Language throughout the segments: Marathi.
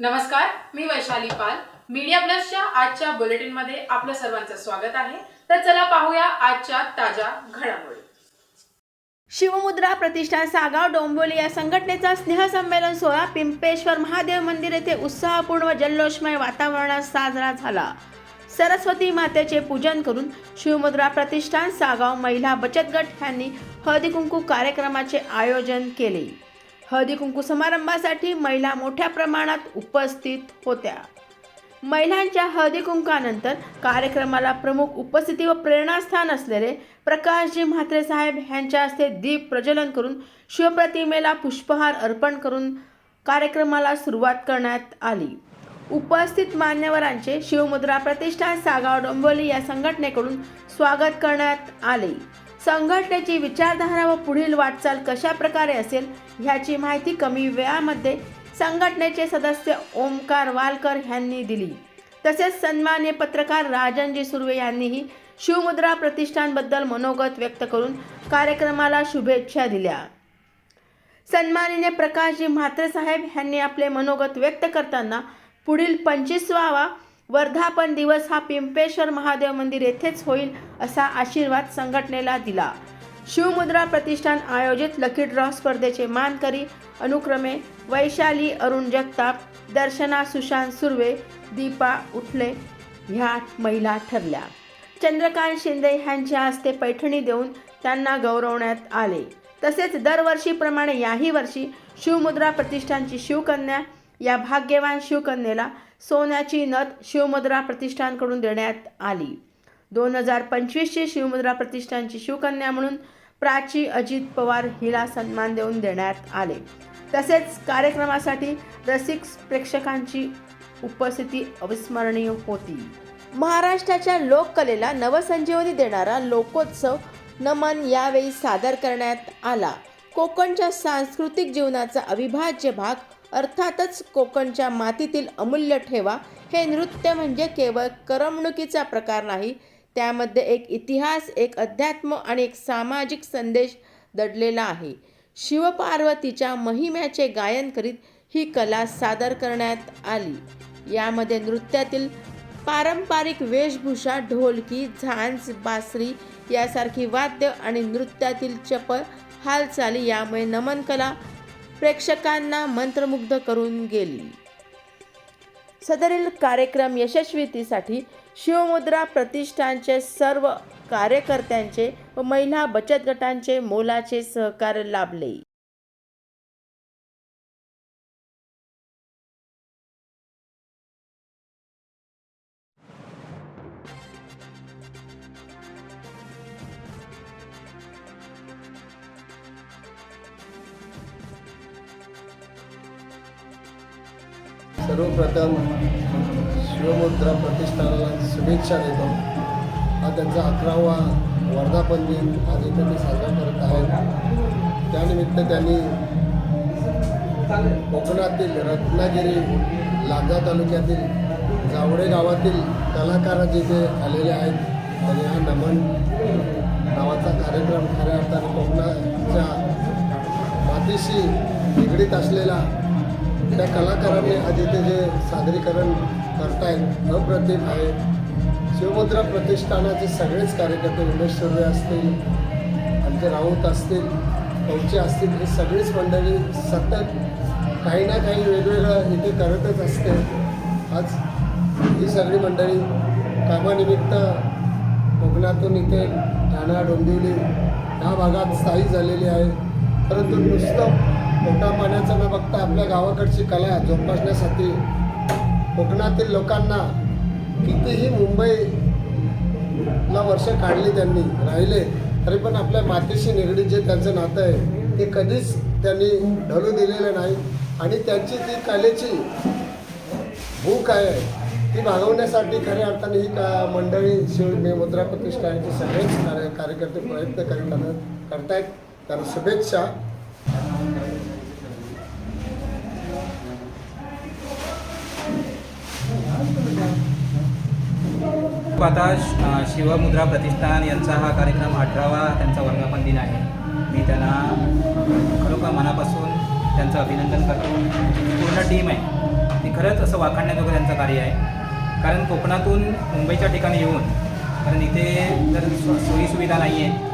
नमस्कार मी वैशाली पाल. मीडिया प्लसच्या आजच्या बुलेटिनमध्ये आपलं सर्वांचं स्वागत आहे. तर चला पाहूया आजच्या ताज्या घडामोडी. शिवमुद्रा प्रतिष्ठान सागाव डोंबिवली या संघटनेचा स्नेहसंमेलन सोहळा पिंपेश्वर महादेव मंदिर येथे उत्साहपूर्ण व जल्लोषमय वातावरणात साजरा झाला. सरस्वती मातेचे पूजन करून शिवमुद्रा प्रतिष्ठान सागाव महिला बचत गट यांनी हळदी कुंकू कार्यक्रमाचे आयोजन केले. हळदी कुंकू समारंभासाठी महिला मोठ्या प्रमाणात उपस्थित होत्या. महिलांच्या हळदी कुंकानंतर कार्यक्रमाला प्रमुख उपस्थिती व प्रेरणास्थान असलेले प्रकाशजी म्हात्रे साहेब यांच्या हस्ते दीप प्रज्वलन करून शिवप्रतिमेला पुष्पहार अर्पण करून कार्यक्रमाला सुरुवात करण्यात आली. उपस्थित मान्यवरांचे शिवमुद्रा प्रतिष्ठान सागाव डोंबोली या संघटनेकडून स्वागत करण्यात आले. संघटनेची विचारधारा व पुढील वाटचाल कशा प्रकारे असेल ह्याची माहिती कमी वेळामध्ये संघटनेचे सदस्य ओमकार वालकर यांनी दिली. तसेच सन्मान्य पत्रकार राजनजी सुर्वे यांनीही शिवमुद्रा प्रतिष्ठानबद्दल मनोगत व्यक्त करून कार्यक्रमाला शुभेच्छा दिल्या. सन्माननीय प्रकाशजी म्हात्रेसाहेब यांनी आपले मनोगत व्यक्त करताना पुढील पंचवीसवा वर्धापन दिवस हा पिंपेश्वर महादेव मंदिर येथेच होईल असा आशीर्वाद संघटनेला दिला. शिवमुद्रा प्रतिष्ठान आयोजित लकी ड्रॉ स्पर्धेचे मानकरी अनुक्रमे वैशाली अरुण जगताप दर्शना सुशांत सुर्वे दीपा उठले ह्या महिला ठरल्या. चंद्रकांत शिंदे ह्यांच्या हस्ते पैठणी देऊन त्यांना गौरवण्यात आले. तसेच दरवर्षीप्रमाणे याही वर्षी शिवमुद्रा प्रतिष्ठानची शिवकन्या या भाग्यवान शिवकन्येला सोन्याची नथ शिवमुद्रा प्रतिष्ठानकडून देण्यात आली. दोन हजार पंचवीसची शिवमुद्रा प्रतिष्ठानची शिवकन्या म्हणून प्राची अजित पवार हिला सन्मान देऊन देण्यात आले. तसेच कार्यक्रमासाठी रसिक प्रेक्षकांची उपस्थिती अविस्मरणीय होती. महाराष्ट्राच्या लोककलेला नवसंजीवनी देणारा लोकोत्सव नमन यावेळी सादर करण्यात आला. कोकणच्या सांस्कृतिक जीवनाचा अविभाज्य भाग अर्थातच कोकणच्या मातीतील अमूल्य ठेवा. हे नृत्य म्हणजे केवळ करमणुकीचा प्रकार नाही त्यामध्ये एक इतिहास एक अध्यात्म आणि एक सामाजिक संदेश दडलेला आहे. शिवपार्वतीच्या महिम्याचे गायन करीत ही कला सादर करण्यात आली. यामध्ये नृत्यातील पारंपरिक वेशभूषा ढोलकी झांज बासरी यासारखी वाद्य आणि नृत्यातील चपळ हालचाली यामुळे नमन कला प्रेक्षकांना मंत्रमुग्ध करून गेली. सदरील कार्यक्रम यशस्वीतीसाठी शिवमुद्रा प्रतिष्ठानचे सर्व कार्यकर्त्यांचे व महिला बचत गटांचे मोलाचे सहकार्य लाभले. सर्वप्रथम शिवमुद्रा प्रतिष्ठानाला शुभेच्छा देतो. हा त्यांचा अकरावा वर्धापन दिन आज इथे ते साजरा करत आहेत त्यानिमित्त त्यांनी कोकणातील रत्नागिरी लांजा तालुक्यातील जावडे गावातील कलाकार जिथे आलेले आहेत आणि हा नमन नावाचा कार्यक्रम खऱ्या अर्थाने कोकणाच्या मातीशी निगडीत असलेला त्या कलाकारांनी आज इथे जे सादरीकरण करतायत अप्रतिम आहे. शिवमुद्रा प्रतिष्ठानाचे सगळेच कार्यकर्ते उमेश सुर्वे असतील आमचे राऊत असतील कौचे असतील हे सगळीच मंडळी सतत काही ना काही वेगवेगळं इथे करतच असते. आज ही सगळी मंडळी कामानिमित्त कोकणातून इथे ठाणा डोंबिवली ह्या भागात स्थायिक झालेली आहे. परंतु नुसतं पोटा पाण्याचं न बघता आपल्या गावाकडची कला जोपासण्यासाठी. कोकणातील लोकांना कितीही मुंबईला वर्ष काढली त्यांनी राहिले तरी पण आपल्या मातीशी निगडीत जे त्यांचं नातं आहे ते कधीच त्यांनी ढळू दिलेलं नाही. आणि त्यांची ती कलेची भूक आहे ती भागवण्यासाठी खऱ्या अर्थाने ही का मंडळी शिव मुद्रा प्रतिष्ठानचे सगळेच कार्य कार्यकर्ते प्रयत्न करीत करतायत. तर शुभेच्छा. आता श- शिवमुद्रा प्रतिष्ठान यांचा हा कार्यक्रम अठरावा त्यांचा वर्धापन दिन आहे. मी त्यांना खरोखर मनापासून त्यांचं अभिनंदन करतो. पूर्ण टीम आहे. ती खरंच असं वाखाणण्याजोगं त्यांचं कार्य आहे. कारण कोकणातून मुंबईच्या ठिकाणी येऊन कारण इथे जर सोयीसुविधा नाही आहे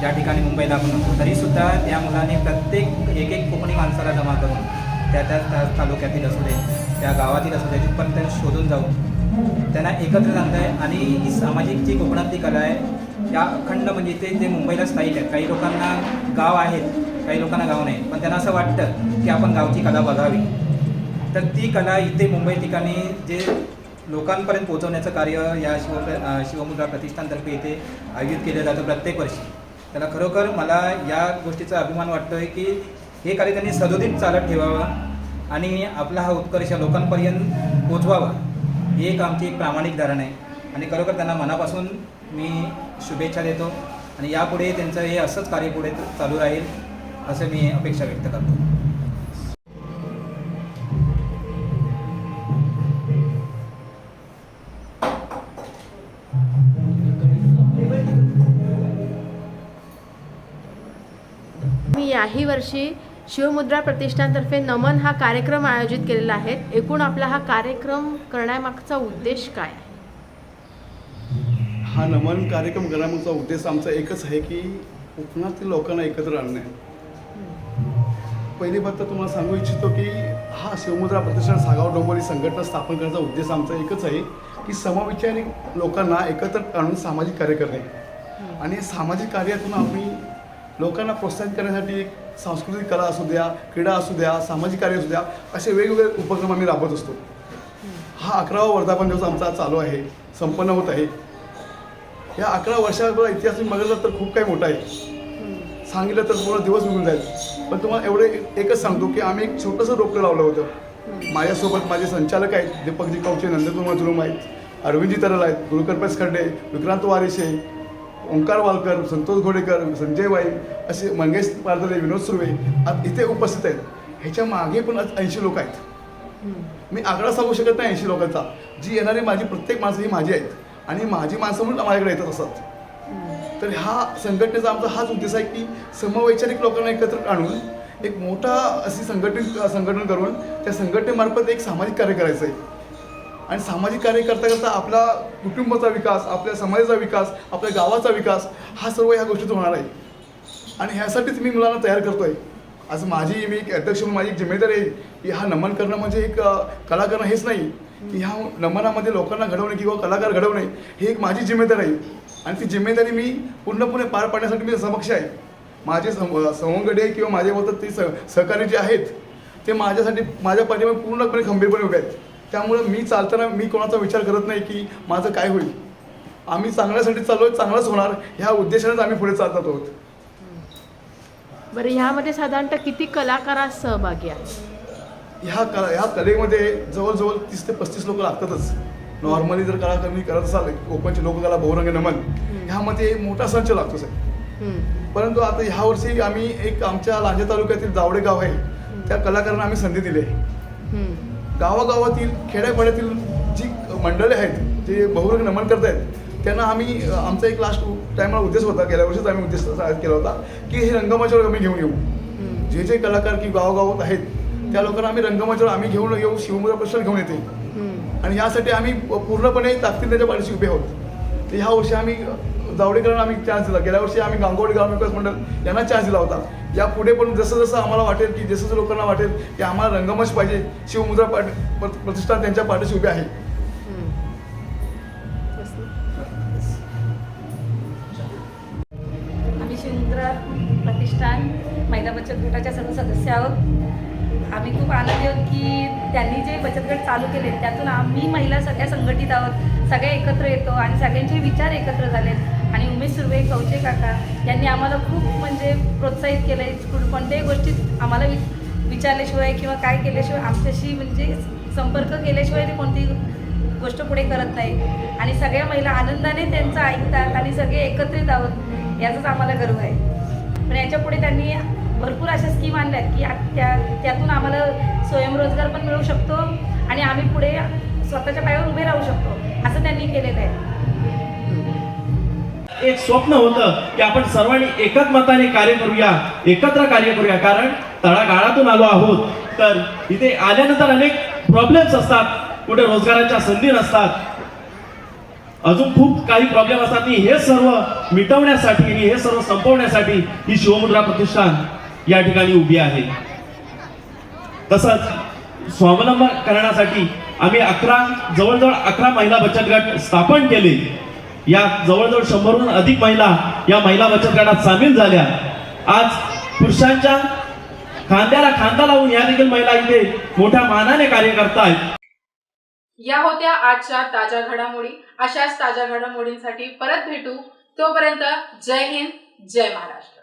ज्या ठिकाणी मुंबईला आपण होतो तरीसुद्धा त्या मुलांनी प्रत्येक एक एक कोकणी माणसाला जमा करून त्या त्या तालुक्यातील असू दे त्या गावातील असू दे तिथपर्यंत शोधून जाऊन त्यांना एकत्र आणलं आहे आणि ही सामाजिक जी कोकणातली कला आहे या अखंड म्हणजे इथे जे मुंबईला स्थायिक आहेत काही लोकांना गाव आहेत काही लोकांना गाव नाही पण त्यांना असं वाटतं की आपण गावची कला बघावी. तर ती कला इथे मुंबई ठिकाणी जे लोकांपर्यंत पोहोचवण्याचं कार्य या शिव शिवमुद्रा प्रतिष्ठानतर्फे इथे आयोजित केलं जातं प्रत्येक वर्षी. त्याला खरोखर मला या गोष्टीचा अभिमान वाटतो आहे की हे कार्य त्यांनी सदोदित चालत ठेवावं आणि आपला हा उत्कर्ष लोकांपर्यंत पोचवावा ही एक आमची एक प्रामाणिक धरण आहे. आणि खरोखर त्यांना मनापासून मी शुभेच्छा देतो. आणि यापुढे त्यांचं हे असंच कार्य पुढे चालू राहील असं मी अपेक्षा व्यक्त करतो. मी याही वर्षी शिवमुद्रा प्रतिष्ठानतर्फे नमन हा कार्यक्रम आयोजित केलेला आहे. एकूण आपला हा कार्यक्रम करण्यामागचा उद्देश काय? आहे हा नमन कार्यक्रम करण्यामागचा उद्देश आमचा एकच आहे की कोकणातील लोकांना एकत्र आणणे. पहिली बात तर तुम्हाला सांगू इच्छितो की हा शिवमुद्रा प्रतिष्ठान सागाव डोंबोली संघटना स्थापन करण्याचा उद्देश आमचा एकच आहे की समविचारी लोकांना एकत्र आणून सामाजिक कार्य करणे. आणि सामाजिक कार्यातून आम्ही लोकांना प्रोत्साहित करण्यासाठी एक सांस्कृतिक कला असू द्या क्रीडा असू द्या सामाजिक कार्य असू द्या असे वेगवेगळे उपक्रम आम्ही राबवत असतो. हा अकरावा वर्धापन दिवस आमचा चालू आहे संपन्न होत आहे. या अकरा वर्षाचा इतिहास बघितला तर खूप काही मोठा आहे. सांगितलं तर पूर्ण दिवस निघून जाईल. पण तुम्हाला एवढे एकच सांगतो की आम्ही एक छोटंसं रोपटं लावलं होतं. माझ्यासोबत माझे संचालक आहेत दीपकजी कावचे नंदकुमार जुलूम आहेत अरविंदजी तरल आहेत गुरुकरपेश खड्डे विक्रांत वारिशे ओंकार वालकर संतोष घोडेकर संजय वाई असे मंगेश पारदले विनोद सुर्वे इथे उपस्थित आहेत. ह्याच्या मागे पण ऐंशी लोक आहेत. मी आकडा सांगू शकत नाही ऐंशी लोकांचा. जी येणारी माझी प्रत्येक माणसं ही माझी आहेत. आणि माझी माणसं म्हणून माझ्याकडे येतात असतात तर हा संघटनेचा आमचा हाच उद्देश आहे की समवैचारिक लोकांना एकत्र आणून एक मोठा अशी संघटित संघटन करून त्या संघटनेमार्फत एक सामाजिक कार्य करायचं आहे. आणि सामाजिक कार्य करता करता आपला कुटुंबाचा विकास आपल्या समाजाचा विकास आपल्या गावाचा विकास हा सर्व ह्या गोष्टीतून होणार आहे. आणि ह्यासाठीच मी मुलांना तयार करतो आहे आज माझी मी एक अध्यक्ष म्हणून माझी एक जिम्मेदारी आहे की हा नमन करणं म्हणजे एक कला करणं हेच नाही. की ह्या नमनामध्ये लोकांना घडवणे किंवा कलाकार घडवणे ही एक माझी जिम्मेदारी आहे. आणि ती जिम्मेदारी मी पूर्णपणे पार पाडण्यासाठी मी समक्ष आहे. माझे सम सवंगडे किंवा माझ्या मतात ते सह सहकारी जे आहेत ते माझ्यासाठी माझ्या पाठीमागे पूर्णपणे खंबीरपणे उभे आहेत. त्यामुळं मी चालताना मी कोणाचा विचार करत नाही की माझं काय होईल. आम्ही चांगल्यासाठी चाललो आहे चांगलंच होणार ह्या उद्देशानेच आम्ही पुढे चालत आहोत. बरं ह्यामध्ये साधारणतः किती कलाकार सहभागी आहेत ह्या कला ह्या कलेमध्ये जवळजवळ तीस ते पस्तीस लोक लागतातच. नॉर्मली जर कलाकार करत असाल कोकणची लोककला बहुरंग नमन ह्यामध्ये मोठा संच लागतो साहेब. परंतु आता ह्या वर्षी आम्ही एक आमच्या लांजा तालुक्यातील जावडे गाव आहे त्या कलाकारांना आम्ही संधी दिली आहे. गावागावातील खेड्यापाड्यातील जी मंडळी आहेत जे बहुरंग नमन करत आहेत त्यांना आम्ही आमचा एक लास्ट टायमाला उद्देश होता गेल्या वर्षीच आम्ही उद्देश केला होता की हे रंगमंचावर आम्ही घेऊन येऊ. जे जे कलाकार की गावागावात आहेत त्या लोकांना आम्ही रंगमंचावर आम्ही घेऊन येऊ शिवमुद्रा प्रश्न घेऊन येते. आणि यासाठी आम्ही पूर्णपणे ताकदीने त्याच्या पाठीशी उभे आहोत. तर ह्या वर्षी आम्ही जावडेकरांना आम्ही चान्स दिला. गेल्या वर्षी आम्ही गांगोडी ग्राम विकास मंडळ यांना चान्स दिला होता. यापुढे पण जसं जसं आम्हाला वाटेल की जसं जसं लोकांना वाटेल की आम्हाला रंगमंच पाहिजे शिवमुद्रा पाठ प्रतिष्ठान त्यांच्या पाठीशी उभे आहे. आम्ही शिवमुद्रा प्रतिष्ठान महिला बचत गटाच्या सर्व सदस्य आहोत. आम्ही खूप आनंदी आहोत की त्यांनी जे बचत गट चालू केले त्यातून आम्ही महिला सगळ्या संघटित आहोत. सगळे एकत्र येतो आणि सगळ्यांचे विचार एकत्र झालेत. आणि उमेश सुर्वे कवचे काका यांनी आम्हाला खूप म्हणजे प्रोत्साहित केलं आहे कोणत्याही गोष्टीत आम्हाला वि विचारल्याशिवाय किंवा काय केल्याशिवाय आमच्याशी म्हणजे संपर्क केल्याशिवाय ते कोणती गोष्ट पुढे करत नाही आणि सगळ्या महिला आनंदाने त्यांचं ऐकतात आणि सगळे एकत्रित आहोत याचाच आम्हाला गर्व आहे. पण याच्यापुढे त्यांनी भरपूर अशा स्कीम आणल्या की त्या त्यातून आम्हाला स्वयंरोजगार पण मिळू शकतो आणि आम्ही पुढे स्वतःच्या पायावर उभे राहू शकतो. असं त्यांनी केलेलं आहे. एक स्वप्न होतं की आपण सर्वांनी एकच मताने कार्य करूया एकत्र कार्य करूया. कारण तळागाळातून आलो आहोत तर इथे आल्यानंतर अनेक प्रॉब्लेम्स असतात कुठे रोजगाराच्या संधी नसतात. अजून खूप काही प्रॉब्लेम असतात. की हे सर्व मिटवण्यासाठी आणि हे सर्व संपवण्यासाठी ही शिवमुद्रा प्रतिष्ठान या ठिकाणी उभी आहे. तसंच स्वावलंबन करण्यासाठी आम्ही अकरा जवळजवळ अकरा महिला बचत गट स्थापन केले. या जवळजवळ शंभरहून अधिक महिला या महिला बचत गटात सामील झाल्या. आज पुरुषांच्या खांद्याला खांदा लावून या देखील महिला इथे मोठ्या मानाने कार्य करतायत. या होत्या आजच्या ताज्या घडामोडी. अशाच ताज्या घडामोडींसाठी परत भेटू. तोपर्यंत जय हिंद जय महाराष्ट्र.